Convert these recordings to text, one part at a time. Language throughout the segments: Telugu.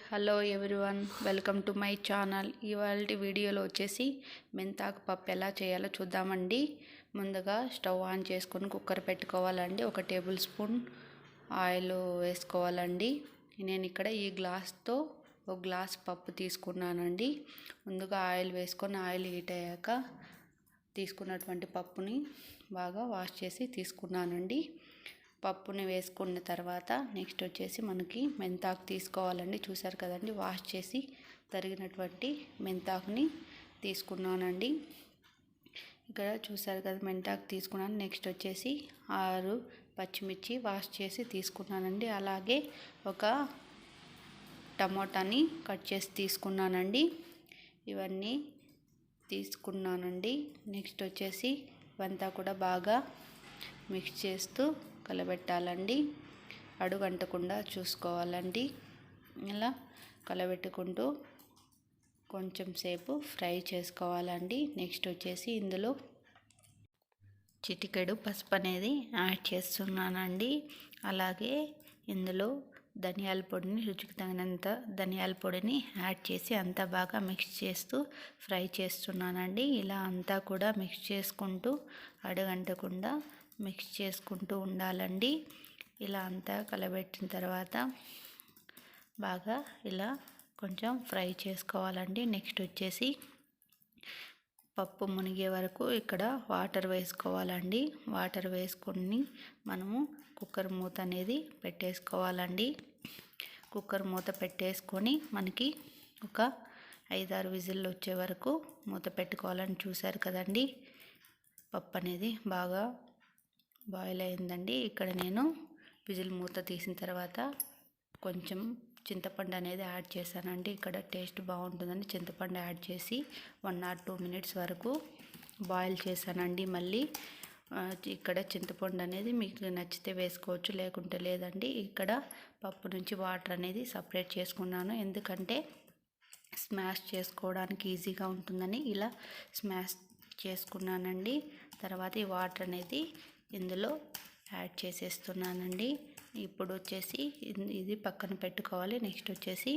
Hello everyone welcome to my channel. ఇవాళ వీడియోలో వచ్చేసి మెంతాకు పప్పు ఎలా చేయాలో చూద్దామండి. ముందుగా స్టవ్ ఆన్ చేసుకొని కుక్కర్ పెట్టుకోవాలండి. ఒక టేబుల్ స్పూన్ ఆయిల్ వేసుకోవాలండి. నేను ఇక్కడ ఈ గ్లాస్తో ఒక గ్లాస్ పప్పు తీసుకున్నానండి. ముందుగా ఆయిల్ వేసుకొని ఆయిల్ హీట్ అయ్యాక తీసుకున్నటువంటి పప్పుని బాగా వాష్ చేసి తీసుకున్నానండి. పప్పుని వేసుకున్న తర్వాత నెక్స్ట్ వచ్చేసి మనకి మెంతాకు తీసుకోవాలండి. చూసారు కదండి వాష్ చేసి తరిగినటువంటి మెంతాకుని తీసుకున్నానండి. ఇక్కడ చూసారు కదా మెంతాకు తీసుకున్నాను. నెక్స్ట్ వచ్చేసి ఆరు పచ్చిమిర్చి వాష్ చేసి తీసుకున్నానండి. అలాగే ఒక టమోటాని కట్ చేసి తీసుకున్నానండి. ఇవన్నీ తీసుకున్నానండి. నెక్స్ట్ వచ్చేసి ఇవంతా కూడా బాగా మిక్స్ చేస్తూ కలబెట్టాలండి. అడుగంటకుండా చూసుకోవాలండి. ఇలా కలబెట్టుకుంటూ కొంచెం సేపు ఫ్రై చేసుకోవాలండి. నెక్స్ట్ వచ్చేసి ఇందులో చిటికెడు పసుపు అనేది యాడ్ చేస్తున్నానండి. అలాగే ఇందులో ధనియాల పొడిని రుచికి తగినంత ధనియాల పొడిని యాడ్ చేసి అంతా బాగా మిక్స్ చేస్తూ ఫ్రై చేస్తున్నానండి. ఇలా అంతా కూడా మిక్స్ చేసుకుంటూ అడగంటకుండా మిక్స్ చేసుకుంటూ ఉండాలండి. ఇలా అంతా కలబెట్టిన తర్వాత బాగా ఇలా కొంచెం ఫ్రై చేసుకోవాలండి. నెక్స్ట్ వచ్చేసి పప్పు మునిగే వరకు ఇక్కడ వాటర్ వేసుకోవాలండి. వాటర్ వేసుకొని మనము కుక్కర్ మూత అనేది పెట్టేసుకోవాలండి. కుక్కర్ మూత పెట్టేసుకొని మనకి ఒక ఐదారు విజిల్లు వచ్చే వరకు మూత పెట్టుకోవాలని చూశారు కదండి. పప్పు అనేది బాగా బాయిల్ అయిందండి ఇక్కడ నేను విజిల్ మూత తీసిన తర్వాత కొంచెం చింతపండు అనేది యాడ్ చేశానండి. ఇక్కడ టేస్ట్ బాగుంటుందని చింతపండు యాడ్ చేసి వన్ ఆర్ టూ మినిట్స్ వరకు బాయిల్ చేశానండి. మళ్ళీ ఇక్కడ చింతపండు అనేది మీకు నచ్చితే వేసుకోవచ్చు లేకుంటే లేదండి. ఇక్కడ పప్పు నుంచి వాటర్ అనేది సపరేట్ చేసుకున్నాను. ఎందుకంటే స్మాష్ చేసుకోవడానికి ఈజీగా ఉంటుందని ఇలా స్మాష్ చేసుకున్నానండి. తర్వాత ఈ వాటర్ అనేది ఇందులో యాడ్ చేసేస్తున్నానండి. ఇప్పుడు వచ్చేసి ఇది పక్కన పెట్టుకోవాలి. నెక్స్ట్ వచ్చేసి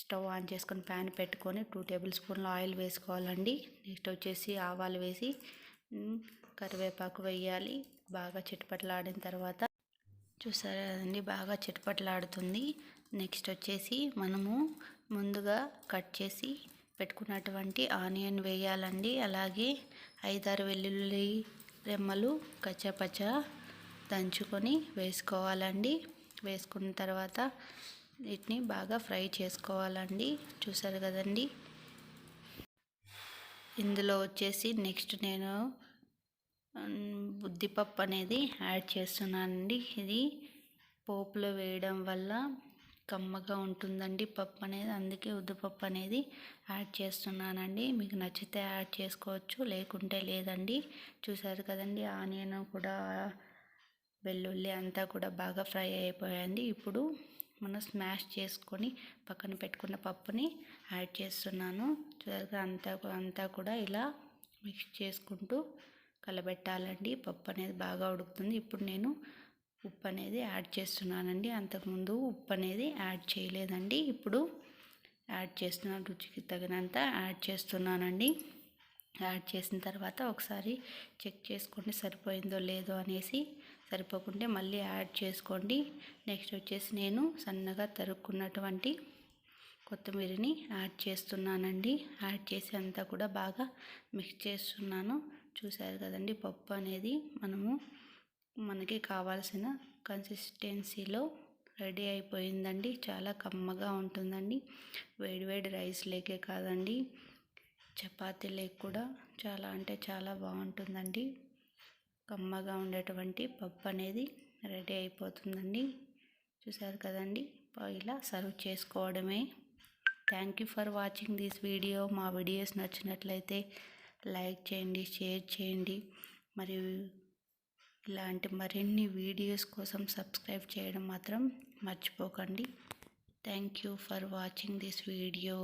స్టవ్ ఆన్ చేసుకొని ప్యాన్ పెట్టుకొని టూ టేబుల్ స్పూన్లు ఆయిల్ వేసుకోవాలండి. నెక్స్ట్ వచ్చేసి ఆవాలు వేసి కరివేపాకు వేయాలి. బాగా చిటపట్లాడిన తర్వాత చూసారా కదండి బాగా చిటపట్లాడుతుంది. నెక్స్ట్ వచ్చేసి మనము ముందుగా కట్ చేసి పెట్టుకున్నటువంటి ఆనియన్ వేయాలండి. అలాగే ఐదారు వెల్లుల్లి రెమ్మలు కచ్చపచ్చ దంచుకొని వేసుకోవాలండి. వేసుకున్న తర్వాత వీటిని బాగా ఫ్రై చేసుకోవాలండి. చూసారు కదండి? ఇందులో వచ్చేసి నెక్స్ట్ నేను ఉద్దిపప్పు అనేది యాడ్ చేస్తున్నానండి. ఇది పోపులో వేయడం వల్ల కమ్మగా ఉంటుందండి పప్పు అనేది. అందుకే ఉద్దిపప్పు అనేది యాడ్ చేస్తున్నానండి. మీకు నచ్చితే యాడ్ చేసుకోవచ్చు లేకుంటే లేదండి. చూసారు కదండి ఆనియన్ కూడా వెల్లుల్లి అంతా కూడా బాగా ఫ్రై అయిపోయింది. ఇప్పుడు మనం స్మాష్ చేసుకొని పక్కన పెట్టుకున్న పప్పుని యాడ్ చేస్తున్నాను. చూసారు అంతా అంతా కూడా ఇలా మిక్స్ చేసుకుంటూ కలబెట్టాలండి. పప్పు అనేది బాగా ఉడుకుతుంది. ఇప్పుడు నేను ఉప్పు అనేది యాడ్ చేస్తున్నానండి. అంతకుముందు ఉప్పు అనేది యాడ్ చేయలేదండి. ఇప్పుడు యాడ్ చేస్తున్నాను రుచికి తగినంత యాడ్ చేస్తున్నానండి. యాడ్ చేసిన తర్వాత ఒకసారి చెక్ చేసుకోండి సరిపోయిందో లేదో అనేసి. సరిపోకుంటే మళ్ళీ యాడ్ చేసుకోండి. నెక్స్ట్ వచ్చేసి నేను సన్నగా తరుక్కున్నటువంటి కొత్తిమీరని యాడ్ చేస్తున్నానండి. యాడ్ చేసి అంతా కూడా బాగా మిక్స్ చేస్తున్నాను. చూసారు కదండి పప్పు అనేది మనము మనకి కావాల్సిన కన్సిస్టెన్సీలో రెడీ అయిపోయిందండి. చాలా కమ్మగా ఉంటుందండి. వేడి వేడి రైస్ లేకే కాదండి. చపాతీ లేక కూడా చాలా అంటే చాలా బాగుంటుందండి. కమ్మగా ఉండేటువంటి పప్పు అనేది రెడీ అయిపోతుందండి. చూసారు కదండి? ఇలా సర్వ్ చేసుకోవడమే. Thank you for watching this video మా వీడియోస్ నచ్చినట్లయితే లైక్ చేయండి షేర్ చేయండి. మరియు ఇలాంటి మరిన్ని వీడియోస్ కోసం సబ్స్క్రైబ్ చేయడం మాత్రం మర్చిపోకండి. Thank you for watching this video